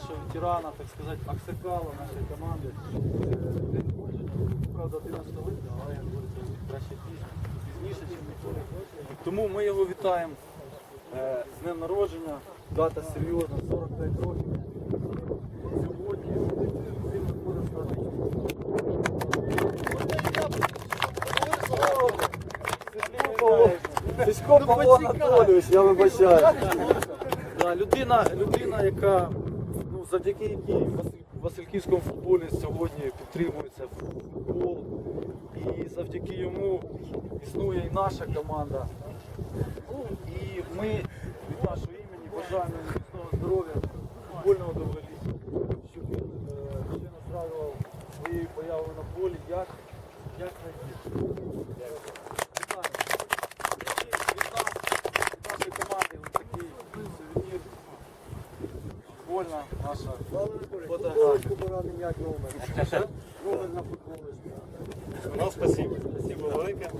нашого ветерана, так сказати, Аксакала нашої команди. Правда, 11 липня, але я говорю, краще пізніше, ніж ніколи. Тому ми його вітаємо з днем народження. Дата серйозна, 45 років. Сьогодні він виходить Сісько Павло Анатолійович, я вибачаю. Людина, людина, яка ну, завдяки якій Васильківському футболі сьогодні підтримується футбол. І завдяки йому існує і наша команда. Ну, і ми від нашого імені бажаємо міцного здоров'я, футбольного довголіття, щоб він е, ще насправив своєю появою на полі як найбільше. Вітаю. Від нас, від нашої команди ось такий сувенір. Футбольна наша фотографія. Ну, спасибо. Спасибо велике.